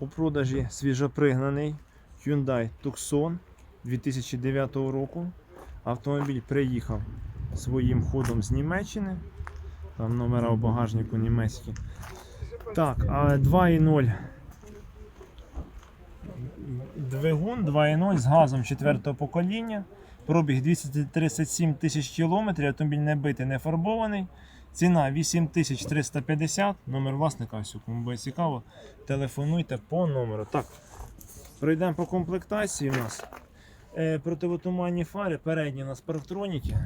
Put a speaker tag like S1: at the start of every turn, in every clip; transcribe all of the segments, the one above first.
S1: У продажі свіжопригнаний Hyundai Tucson 2009 року. Автомобіль приїхав своїм ходом з Німеччини. Там номера у багажнику німецькі. Так, а 2.0 двигун 2.0 з газом 4 покоління. Пробіг 237 тисяч кілометрів, автомобіль не битий, не фарбований. Ціна 8350, номер власника, ось, кому буде цікаво, телефонуйте по номеру. Так, пройдемо по комплектації у нас. Е, противотуманні фари, передні у нас парктроніки.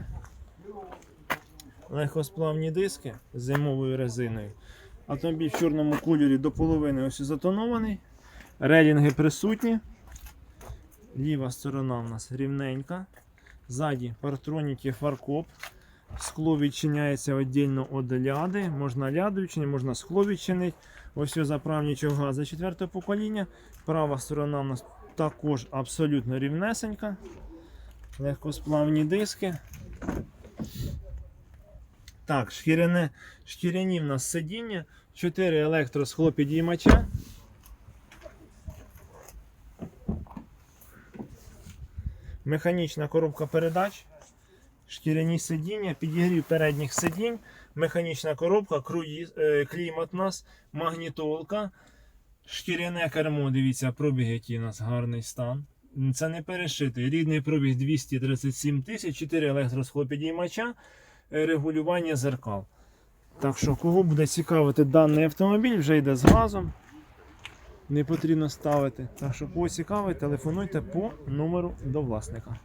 S1: Легкосплавні диски з зимовою резиною. Автомобіль в чорному кольорі до половини ось затонований. Релінги присутні. Ліва сторона у нас рівненька. Ззаді парктроніки фаркоп. Скло відчиняється віддільно від ляди. Можна ляду відчинити, можна скло відчинити. Ось заправничок газу четвертого покоління. Права сторона у нас також абсолютно рівнесенька. Легкосплавні диски. Так, шкіряне, шкіряні в нас сидіння, 4 електросхлопідіймача. Механічна коробка передач, шкіряні сидіння, підігрів передніх сидінь, механічна коробка, круїз, е, клімат у нас, магнітолка, шкіряне кермо. Дивіться, пробіг, який у нас гарний стан. Це не перешитий. Рідний пробіг 237 тисяч, 4 електросхлопідіймача, е, регулювання зеркал. Так що, кого буде цікавити даний автомобіль, вже йде з газом. Не потрібно ставити. Так що, кого цікавить, телефонуйте по номеру до власника.